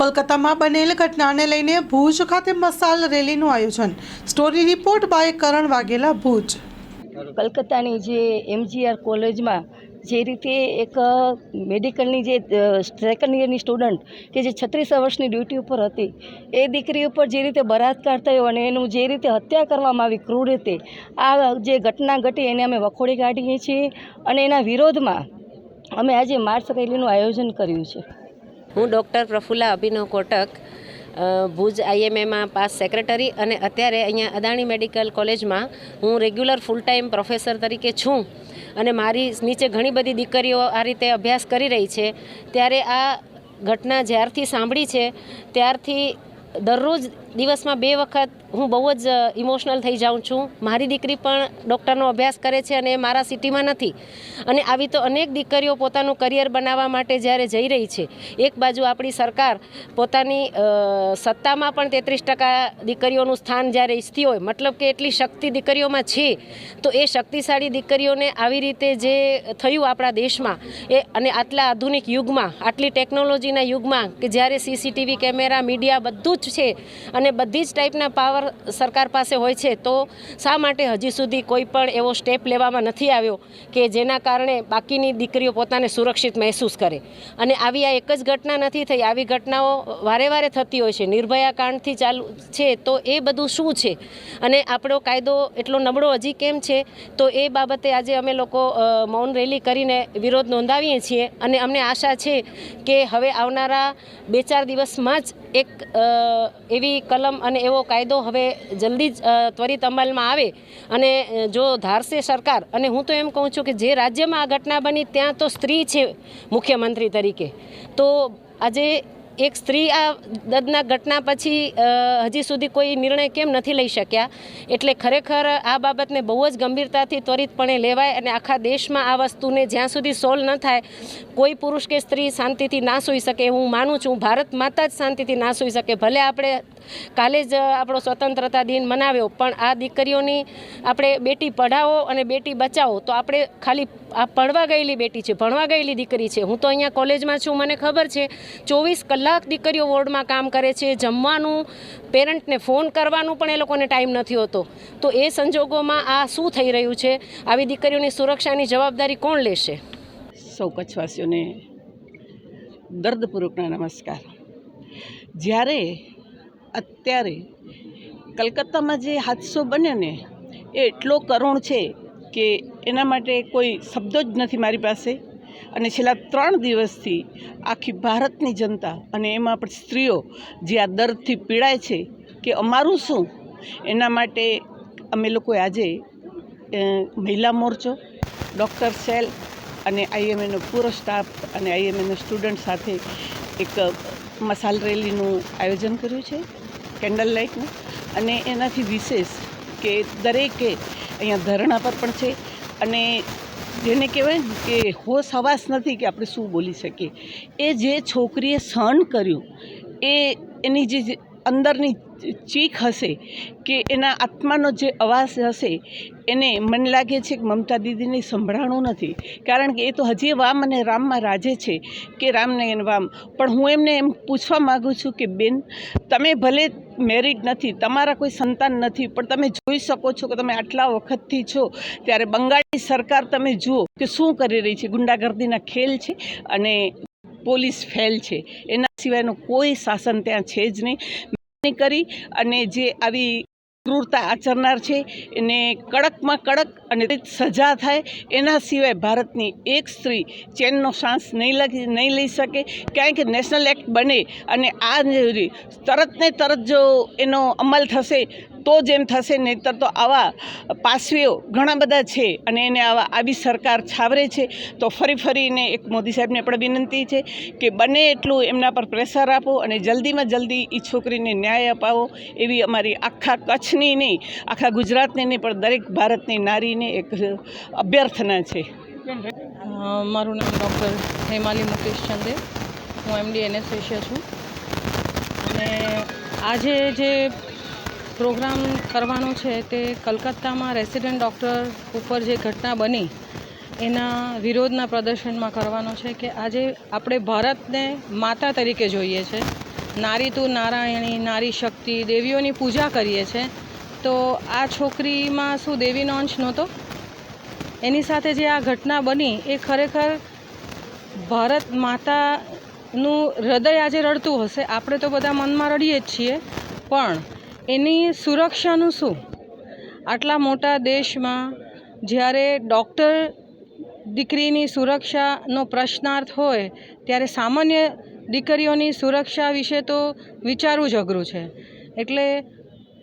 કોલકાતામાં બનેલ ઘટનાને લઈને ભુજ ખાતે મસાલ રેલીનું આયોજન. Story report by Karan Vaghela Bhuj. કલકત્તાની જે એમજીઆર કોલેજમાં જે રીતે એક મેડિકલની જે સેકન્ડ યરની સ્ટુડન્ટ કે જે છત્રીસ વર્ષની ડ્યુટી ઉપર હતી, એ દીકરી ઉપર જે રીતે બળાત્કાર થયો અને એનું જે રીતે હત્યા કરવામાં આવી ક્રૂર રીતે, આ જે ઘટના ઘટી એને અમે વખોડી કાઢીએ છીએ અને એના વિરોધમાં અમે આજે માર્ચ રેલીનું આયોજન કર્યું છે. હું ડૉક્ટર પ્રફુલ્લા અભિનવ કોટક ભુજ આઈએમએમાં પાસ સેક્રેટરી અને અત્યારે અહીંયા અદાણી મેડિકલ કોલેજમાં હું રેગ્યુલર ફૂલ ટાઈમ પ્રોફેસર તરીકે છું અને મારી નીચે ઘણી બધી દીકરીઓ આ રીતે અભ્યાસ કરી રહી છે. ત્યારે આ ઘટના જ્યારથી સાંભળી છે, ત્યારથી દરરોજ દિવસમાં બે વખત હું બહુ જ ઇમોશનલ થઈ જાઉં છું. મારી દીકરી પણ ડૉક્ટરનો અભ્યાસ કરે છે અને મારા સિટીમાં નથી. અને આવી તો અનેક દીકરીઓ પોતાનું કરિયર બનાવવા માટે જ્યારે જઈ રહી છે, એક બાજુ આપણી સરકાર પોતાની સત્તામાં પણ તેત્રીસ ટકા દીકરીઓનું સ્થાન જ્યારે ઈચ્છતી હોય, મતલબ કે એટલી શક્તિ દીકરીઓમાં છે, તો એ શક્તિશાળી દીકરીઓને આવી રીતે જે થયું આપણા દેશમાં, એ અને આટલા આધુનિક યુગમાં, આટલી ટેકનોલોજીના યુગમાં, કે જ્યારે સીસીટીવી કેમેરા મીડિયા બધું જ છે અને બધી જ ટાઈપના પાવર સરકાર પાસે હોય છે, તો શા માટે હજી સુધી કોઈ પણ એવો સ્ટેપ લેવામાં નથી આવ્યો કે જેના કારણે બાકીની દીકરીઓ પોતાને સુરક્ષિત મહેસૂસ કરે? અને આવી આ એક જ ઘટના નથી થઈ, આવી ઘટનાઓ વારે વારે થતી હોય છે, નિર્ભયા કાંડથી ચાલુ છે, તો એ બધું શું છે? અને આપણો કાયદો એટલો નબળો હજી કેમ છે? તો એ બાબતે આજે અમે લોકો મૌન રેલી કરીને વિરોધ નોંધાવીએ છીએ અને અમને આશા છે કે હવે આવનારા બે ચાર દિવસમાં જ એક એવી કલમ અને એવો કાયદો હવે જલ્દી જ ત્વરિત અમલમાં આવે અને જો ધારશે સરકાર, અને હું તો એમ કહું છું કે જે રાજ્યમાં આ ઘટના બની ત્યાં તો સ્ત્રી છે મુખ્યમંત્રી તરીકે. તો આજે એક સ્ત્રી આ દર્દના ઘટના પછી હજી સુધી કોઈ નિર્ણય કેમ નથી લઈ શક્યા? એટલે ખરેખર આ બાબતને બહુ જ ગંભીરતાથી ત્વરિતપણે લેવાય અને આખા દેશમાં આ વસ્તુને જ્યાં સુધી સોલ્વ ન થાય, કોઈ પુરુષ કે સ્ત્રી શાંતિથી ના સૂઈ શકે હું માનું છું. ભારત માતા જ શાંતિથી ના સૂઈ શકે, ભલે આપણે કાલે જ આપણો સ્વતંત્રતા દિન મનાવ્યો, પણ આ દીકરીઓની આપણે બેટી પઢાવો અને બેટી બચાવો, તો આપણે ખાલી આ ભણવા ગયેલી બેટી છે, ભણવા ગયેલી દીકરી છે. હું તો અહીંયા કોલેજમાં છું, મને ખબર છે, ચોવીસ કલાક દીકરીઓ વોર્ડમાં કામ કરે છે, જમવાનું, પેરેન્ટને ફોન કરવાનું પણ એ લોકોને ટાઈમ નથી હોતો. તો એ સંજોગોમાં આ શું થઈ રહ્યું છે? આવી દીકરીઓની સુરક્ષાની જવાબદારી કોણ લેશે? સૌ કચ્છવાસીઓને દર્દપૂર્વકના નમસ્કાર. જ્યારે અત્યારે કલકત્તામાં જે હાદસો બન્યો ને, એ એટલો કરુણ છે કે એના માટે કોઈ શબ્દો જ નથી મારી પાસે. અને છેલ્લા ત્રણ દિવસથી આખી ભારતની જનતા અને એમાં પણ સ્ત્રીઓ જે આ દર્દથી પીડાય છે કે અમારું શું? એના માટે અમે લોકોએ આજે મહિલા મોરચો, ડૉક્ટર સેલ અને આઈએમએનો પૂરો સ્ટાફ અને આઈએમએનો સ્ટુડન્ટ સાથે એક મસાલ રેલીનું આયોજન કર્યું છે. કેન્ડલ લાઇટનું અને એનાથી વિશેષ કે દરેકે અહીંયા ધરણા પર પણ છે. અને જેને કહેવાય ને કે હોશ હવાસ નથી કે આપણે શું બોલી શકીએ. એ જે છોકરીએ સહન કર્યું, એ એની જે અંદરની ચીખ હશે કે એના આત્માનો જે અવાજ હશે, એને મને લાગે છે કે મમતા દીદીને સંભળાણું નથી. કારણ કે એ તો હજી વામ અને રામમાં રાજે છે કે રામને એને વામ. પણ હું એમને એમ પૂછવા માગું છું કે, બેન, તમે ભલે મેરિડ નથી, તમારા કોઈ સંતાન નથી, પણ તમે જોઈ શકો છો કે તમે આટલા વખતથી છો, ત્યારે બંગાળની સરકાર તમે જુઓ કે શું કરી રહી છે. ગુંડાગર્દીના ખેલ છે અને પોલીસ ફેલ છે. એના સિવાયનું કોઈ શાસન ત્યાં છે જ નહીં. કરી અને જે આવી ક્રૂરતા આચરનાર છે, એને કડકમાં કડક અને સજા થાય, એના સિવાય ભારતની એક સ્ત્રી ચેનનો શ્વાસ નહીં લગી નહીં લઈ શકે. કારણ નેશનલ એક્ટ બને અને આ તરત ને તરત જો એનો અમલ થશે તો જ એમ થશે, નહીંતર તો આવા પાસવીઓ ઘણા બધા છે અને એને આવા આવી સરકાર છાવરે છે. તો ફરી ફરીને એક મોદી સાહેબને પણ વિનંતી છે કે બને એટલું એમના પર પ્રેશર આપો અને જલ્દીમાં જલ્દી એ છોકરીને ન્યાય અપાવો. એવી અમારી આખા કચ્છની નહીં, આખા ગુજરાતની નહીં, પણ દરેક ભારતની નારીને એક અભ્યર્થના છે. મારું નામ ડૉક્ટર હેમાલી મુકેશ ચંદે. હું એમડી એનેસ્થેશિયા છું. અને આજે જે પ્રોગ્રામ કરવાનો છે તે કલકત્તામાં રેસિડેન્ટ ડૉક્ટર ઉપર જે ઘટના બની, એના વિરોધના પ્રદર્શનમાં કરવાનો છે કે આજે આપણે ભારતને માતા તરીકે જોઈએ છે. નારી તું નારાયણી, નારી શક્તિ, દેવીઓની પૂજા કરીએ છીએ તો આ છોકરીમાં શું દેવીનો અંશ નહોતો? એની સાથે જે આ ઘટના બની, એ ખરેખર ભારત માતાનું હૃદય આજે રડતું હશે. આપણે તો બધા મનમાં રડીએ જ છીએ. પણ એની સુરક્ષાનું શું? આટલા મોટા દેશમાં જ્યારે ડૉક્ટર દીકરીની સુરક્ષાનો પ્રશ્નાર્થ હોય, ત્યારે સામાન્ય દીકરીઓની સુરક્ષા વિશે તો વિચારવું જ અઘરું છે. એટલે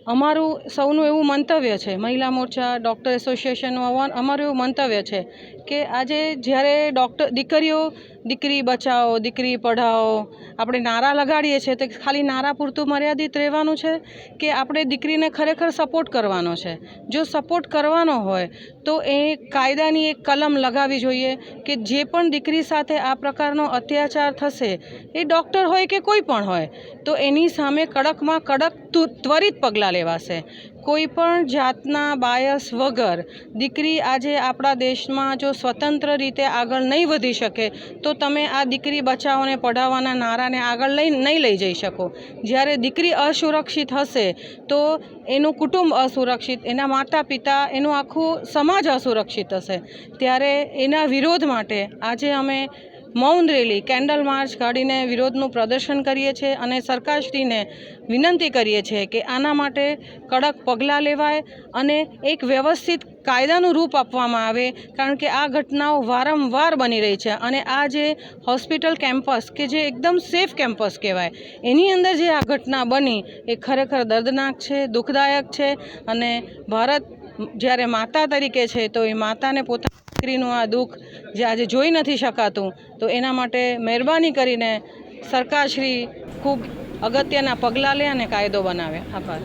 અમારું સૌનું એવું મંતવ્ય છે, મહિલા મોરચા, ડૉક્ટર એસોસિએશનનું અમારું એવું મંતવ્ય છે કે આજે જ્યારે ડૉક્ટર, દીકરીઓ દીકરી બચાવો, દીકરી પઢાઓ. આપણે નારા લગાડીએ છીએ. તો ખાલી નારા પૂરતું મર્યાદિત રહેવાનું છે કે આપણે દીકરીને ખરેખર સપોર્ટ કરવાનો છે? જો સપોર્ટ કરવાનો હોય, તો એ કાયદાની એક કલમ લગાવવી જોઈએ કે જે પણ દીકરી સાથે આ પ્રકારનો અત્યાચાર થશે, એ ડૉક્ટર હોય કે કોઈ પણ હોય, તો એની સામે કડકમાં કડક ત્વરિત પગલાં લેવાશે. કોઈ પણ જાતના બાયસ વગર દીકરી આજે આપણા દેશમાં જો સ્વતંત્ર રીતે આગળ નહીં વધી શકે, તો તમે આ દીકરી બચાવોને પઢાવવાના નારાને આગળ લઈ, નહીં લઈ જઈ શકો. જ્યારે દીકરી અસુરક્ષિત હશે, તો એનું કુટુંબ અસુરક્ષિત, એના માતા પિતા એનું આખું સમાજ અસુરક્ષિત હશે. ત્યારે એના વિરોધ માટે આજે અમે મૌન રેલી, કેન્ડલ માર્ચ કાઢીને વિરોધનું પ્રદર્શન કરીએ છીએ અને સરકારશ્રીને વિનંતી કરીએ છીએ કે આના માટે કડક પગલાં લેવાય અને એક વ્યવસ્થિત કાયદાનું રૂપ આપવામાં આવે, કારણ કે આ ઘટનાઓ વારંવાર બની રહી છે અને આ જે હોસ્પિટલ કેમ્પસ કે જે એકદમ સેફ કેમ્પસ કહેવાય, એની અંદર જે આ ઘટના બની એ ખરેખર દર્દનાક છે, દુઃખદાયક છે અને ભારત જ્યારે માતા તરીકે છે તો એ માતાને પોતાની દીકરીનું આ દુઃખ જે આજે જોઈ નથી શકાતું, તો એના માટે મહેરબાની કરીને સરકારશ્રી ખૂબ અગત્યના પગલાં લે અને કાયદો બનાવે. આભાર.